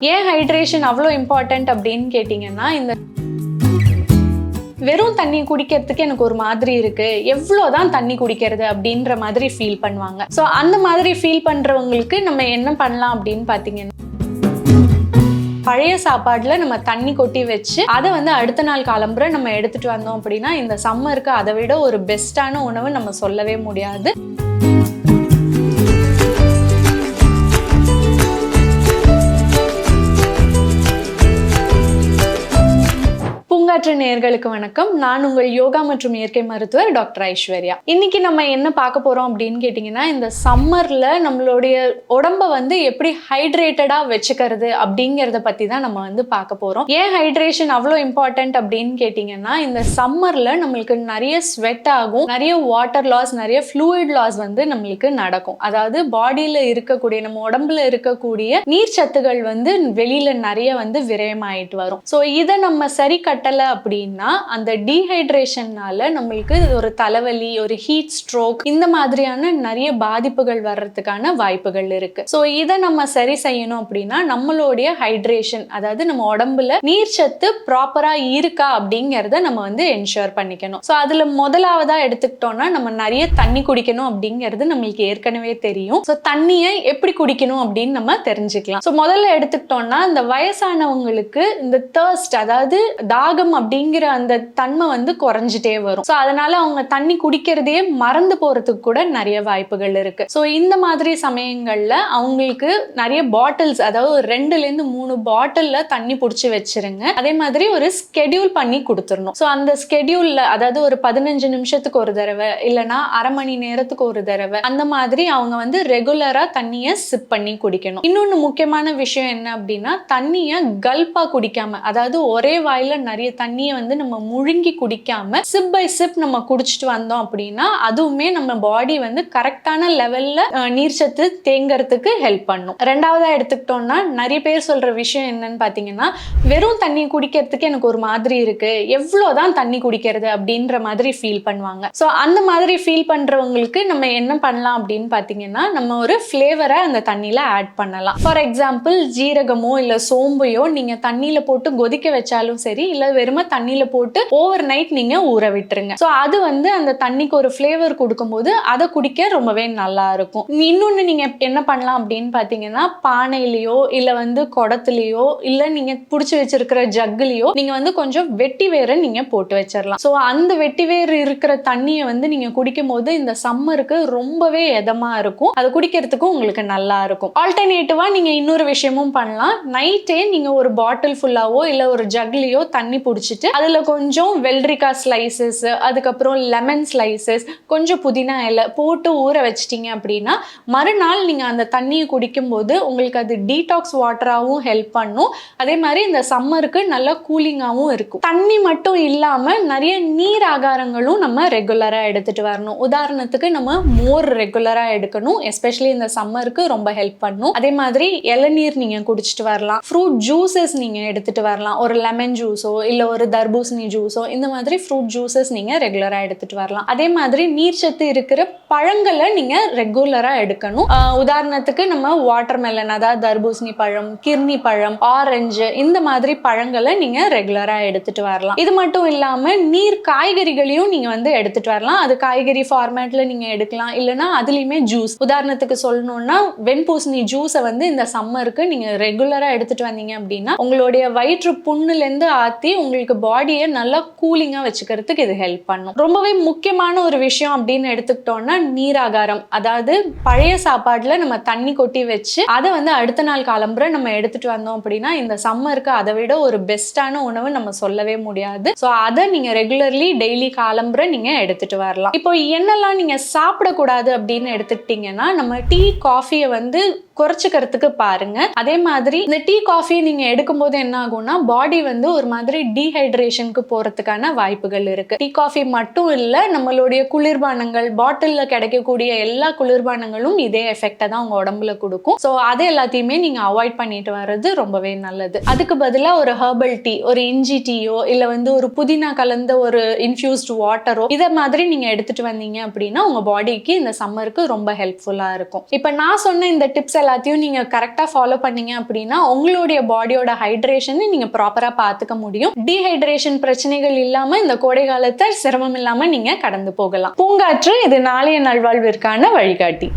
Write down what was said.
ஏன் ஹைட்ரேஷன் அவ்வளோ இம்பார்ட்டன்ட் அப்படின்னு கேட்டிங்கன்னா இந்த வெறும் தண்ணி குடிக்கிறதுக்கு எனக்கு ஒரு மாதிரி இருக்கு. எவ்வளோதான் தண்ணி குடிக்கிறது அப்படின்ற மாதிரி ஃபீல் பண்ணுவாங்க. ஸோ அந்த மாதிரி ஃபீல் பண்றவங்களுக்கு நம்ம என்ன பண்ணலாம் அப்படின்னு பார்த்தீங்கன்னா பழைய சாப்பாடுல நம்ம தண்ணி கொட்டி வச்சு அதை வந்து அடுத்த நாள் காலம்புற நம்ம எடுத்துட்டு வந்தோம் அப்படின்னா இந்த சம்மருக்கு அதை விட ஒரு பெஸ்ட்டான உணவு நம்ம சொல்லவே முடியாது. பூங்காற்று நேர்களுக்கு வணக்கம். நான் உங்கள் யோகா மற்றும் இயற்கை மருத்துவர் டாக்டர் ஐஸ்வர்யா. இன்னைக்கு நம்ம என்ன பார்க்க போறோம் அப்படின்னு கேட்டிங்கன்னா இந்த சம்மர்ல நம்மளுடைய உடம்ப வந்து எப்படி ஹைட்ரேட்டடா வச்சுக்கிறது அப்படிங்கிறத பத்தி தான் நம்ம வந்து பார்க்க போறோம். ஏன் ஹைட்ரேஷன் அவ்வளோ இம்பார்ட்டன்ட் அப்படின்னு கேட்டிங்கன்னா இந்த சம்மர்ல நம்மளுக்கு நிறைய ஸ்வெட் ஆகும் நிறைய வாட்டர் லாஸ் நிறைய ஃப்ளூயிட் லாஸ் வந்து நம்மளுக்கு நடக்கும். அதாவது பாடியில இருக்கக்கூடிய நம்ம உடம்புல இருக்கக்கூடிய நீர் சத்துகள் வந்து வெளியில நிறைய வந்து விரயமாயிட்டு வரும். ஸோ இதை நம்ம சரி கட்டலை அப்படின்னா அந்த டீஹைட்ரேஷன்னால நம்மளுக்கு ஒரு தலைவலி ஒரு ஹீட் ஸ்ட்ரோக் இந்த மாதிரியான நிறைய பாதிப்புகள் வர்றதுக்கான வாய்ப்புகள் இருக்கு. ஸோ இதை நம்ம சரி செய்யணும் அப்படின்னா நம்மளுடைய ஹைட்ரேஷன் அதாவது நம்ம உடம்புல நீர் சத்து ப்ராப்பரா இருக்கா அப்படிங்கிறத நம்ம வந்து என்ஷூர் பண்ணிக்கணும். ஸோ அதுல முதலாவதா எடுத்துக்கிட்டோம்னா நம்ம நிறைய தண்ணி குடிக்கணும் அப்படிங்கிறது நம்மளுக்கு ஏற்கனவே தெரியும். ஸோ தண்ணியை எப்படி குடிக்கணும் அப்படின்னு நம்ம தெரிஞ்சுக்கலாம். ஸோ முதல்ல எடுத்துக்கிட்டோம்னா இந்த வயசானவங்களுக்கு இந்த தேர்ஸ்ட் அதாவது தாகம் அப்படிங்கிற அந்த தன்மை வந்து குறைஞ்சிட்டே வரும். ஸோ அதனால அவங்க தண்ணி குடிக்கிறதையே மறந்து போறதுக்கு கூட நிறைய வாய்ப்புகள் இருக்கு. ஸோ இந்த மாதிரி சமயங்கள்ல அவங்களுக்கு நிறைய பாட்டில்ஸ் அதாவது ரெண்டுல இருந்து மூணு பாட்டில்ல தண்ணி பிடிச்சி வச்சிருங்க. அதே மாதிரி ஒரு ஸ்கெடியூல் பண்ணி கொடுத்துடணும். ஸோ அந்த ஸ்கெடியூல்ல அதாவது ஒரு பதினஞ்சு நிமிஷத்துக்கு ஒரு தடவை இல்லைன்னா அரை மணி நேரத்துக்கு ஒரு தடவை அந்த மாதிரி அவங்க வந்து ரெகுலரா தண்ணியை சிப் பண்ணி குடிக்கணும். இன்னொன்று முக்கியமான விஷயம் என்ன அப்படின்னா தண்ணியை கல்பா குடிக்காம அதாவது ஒரே வாயில நிறைய தண்ணி தண்ணியை வந்து நம்ம முழுங்கி குடிக்காம சிப் பை சிப் நம்ம குடிச்சிட்டு வந்தோம் அப்படின்னா அதுவுமே நம்ம பாடி வந்து கரெக்டான லெவல்ல நீர்ச்சத்து தேங்கறதுக்கு ஹெல்ப் பண்ணும். ரெண்டாவதா எடுத்துக்கிட்டோம்னா நிறைய பேர் சொல்ற விஷயம் என்னன்னு பாத்தீங்கன்னா வெறும் தண்ணி குடிக்கிறதுக்கு எனக்கு ஒரு மாதிரி இருக்கு. எவ்வளவுதான் தண்ணி குடிக்கிறது அப்படின்ற மாதிரி ஃபீல் பண்ணுவாங்க. ஸோ அந்த மாதிரி ஃபீல் பண்றவங்களுக்கு நம்ம என்ன பண்ணலாம் அப்படின்னு பாத்தீங்கன்னா நம்ம ஒரு ஃப்ளேவரை அந்த தண்ணியில ஆட் பண்ணலாம். ஃபார் எக்ஸாம்பிள் ஜீரகமோ இல்ல சோம்பையோ நீங்க தண்ணியில போட்டு கொதிக்க வச்சாலும் சரி இல்ல வெறும தண்ணியில போட்டு ஓவர் நைட் நீங்க ஊற விட்டுருங்க. ஸோ அது வந்து அந்த தண்ணிக்கு ஒரு ஃப்ளேவர் கொடுக்கும்போது அதை குடிக்க ரொம்பவே நல்லா இருக்கும். இன்னொன்னு நீங்க என்ன பண்ணலாம் அப்படின்னு பாத்தீங்கன்னா பானையிலயோ இல்ல வந்து குடத்துலயோ இல்ல நீங்க புடிச்சு வச்சிருக்கிற ஜக்லயோ நீங்க வந்து கொஞ்சம் வெட்டி வேரை நீங்க போட்டு வச்சிடலாம் ஸோ அந்த வெட்டி வேர் இருக்கிற தண்ணியை வந்து நீங்க குடிக்கும் போது இந்த சம்மருக்கு ரொம்பவே எதமா இருக்கும். அது குடிக்கிறதுக்கும் உங்களுக்கு நல்லா இருக்கும். ஆல்டர்னேட்டிவா நீங்க இன்னொரு விஷயமும் பண்ணலாம். நைட்டே நீங்க ஒரு பாட்டில் ஃபுல்லாவோ இல்ல ஒரு ஜக்லியோ தண்ணி குடிச்சிட்டு அதில் கொஞ்சம் வெள்ளரிக்காய் ஸ்லைசஸ் அதுக்கப்புறம் லெமன் ஸ்லைசஸ் கொஞ்சம் புதினா இலை போட்டு ஊற வச்சிட்டிங்க அப்படின்னா மறுநாள் நீங்கள் அந்த தண்ணியை குடிக்கும்போது உங்களுக்கு அது டீடாக்ஸ் வாட்டராகவும் ஹெல்ப் பண்ணும். அதே மாதிரி இந்த சம்மருக்கு நல்லா கூலிங்காகவும் இருக்கும். தண்ணி மட்டும் இல்லாமல் நிறைய நீர் ஆகாரங்களும் நம்ம ரெகுலராக எடுத்துகிட்டு வரணும். உதாரணத்துக்கு நம்ம மோர் ரெகுலராக எடுக்கணும். எஸ்பெஷலி இந்த சம்மருக்கு ரொம்ப ஹெல்ப் பண்ணும். அதே மாதிரி இளநீர் நீங்கள் குடிச்சிட்டு வரலாம். ஃப்ரூட் ஜூஸஸ் நீங்கள் எடுத்துகிட்டு வரலாம். ஒரு லெமன் ஜூஸோ இல்லை ஒரு தர்பூசணி ஜூஸோ இந்த மாதிரி ஃப்ரூட் ஜூஸஸ் நீங்க ரெகுலராக எடுத்துட்டு வரலாம். அதே மாதிரி நீர்ச்சத்து இருக்கிற பழங்களை நீங்கள் ரெகுலராக எடுக்கணும். உதாரணத்துக்கு நம்ம வாட்டர் மெலன் அதாவது தர்பூசணி பழம் கிர்னி பழம் ஆரஞ்சு இந்த மாதிரி பழங்களை நீங்க ரெகுலராக எடுத்துட்டு வரலாம். இது மட்டும் இல்லாம நீர் காய்கறிகளையும் நீங்கள் வந்து எடுத்துட்டு வரலாம். அது காய்கறி ஃபார்மேட்ல நீங்க எடுக்கலாம். இல்லைன்னா அதுலேயுமே ஜூஸ் உதாரணத்துக்கு சொல்லணும்னா வெண்பூசணி ஜூஸை வந்து இந்த சம்மருக்கு நீங்கள் ரெகுலராக எடுத்துட்டு வந்தீங்க அப்படின்னா உங்களுடைய வயிற்று புண்ணுலேருந்து ஆற்றி உங்களுக்கு உங்களுக்கு பாடியை நல்லா கூலிங்கா வச்சுக்கிறதுக்கு இது ஹெல்ப் பண்ணும். ரொம்பவே முக்கியமான ஒரு விஷயம் அப்படின்னு எடுத்துக்கிட்டோம்னா நீராகாரம். அதாவது பழைய சாப்பாட்டில் நம்ம தண்ணி கொட்டி வச்சு அதை வந்து அடுத்த நாள் காலம்புற நம்ம எடுத்துட்டு வந்தோம் அப்படின்னா இந்த சம்மருக்கு அதை விட ஒரு பெஸ்ட்டான உணவு நம்ம சொல்லவே முடியாது. ஸோ அதை நீங்கள் ரெகுலர்லி டெய்லி காலம்புற நீங்கள் எடுத்துட்டு வரலாம். இப்போ என்னெல்லாம் நீங்கள் சாப்பிடக்கூடாது அப்படின்னு எடுத்துக்கிட்டிங்கன்னா நம்ம டீ காஃபியை வந்து குறைச்சிக்கிறதுக்கு பாருங்க. அதே மாதிரி இந்த டீ காஃபி நீங்கள் எடுக்கும்போது என்ன ஆகும்னா பாடி வந்து ஒரு மாதிரி டீ டீஹைட்ரேஷனுக்கு போகிறதுக்கான வாய்ப்புகள் இருக்குது டீ காஃபி மட்டும் இல்லை நம்மளுடைய குளிர்பானங்கள் பாட்டிலில் கிடைக்கக்கூடிய எல்லா குளிர்பானங்களும் இதே எஃபெக்டை தான் உங்கள் உடம்புல கொடுக்கும். ஸோ அது எல்லாத்தையுமே நீங்கள் அவாய்ட் பண்ணிட்டு வர்றது ரொம்பவே நல்லது. அதுக்கு பதிலாக ஒரு ஹெர்பல் டீ ஒரு இஞ்சி டீயோ இல்லை வந்து ஒரு புதினா கலந்த ஒரு இன்ஃபியூஸ்டு வாட்டரோ இதை மாதிரி நீங்கள் எடுத்துகிட்டு வந்தீங்க அப்படின்னா உங்கள் பாடிக்கு இந்த சம்மருக்கு ரொம்ப ஹெல்ப்ஃபுல்லாக இருக்கும். இப்போ நான் சொன்ன இந்த டிப்ஸ் எல்லாத்தையும் நீங்கள் கரெக்டாக ஃபாலோ பண்ணீங்க அப்படின்னா உங்களுடைய பாடியோட ஹைட்ரேஷனை நீங்கள் ப்ராப்பராக பார்த்துக்க முடியும். டீஹைட்ரேஷன் பிரச்சனைகள் இல்லாம இந்த கோடை காலத்தை சிரமம் இல்லாம நீங்க கடந்து போகலாம். பூங்காற்று இது நாளைய நல்வாழ்விற்கான வழிகாட்டி.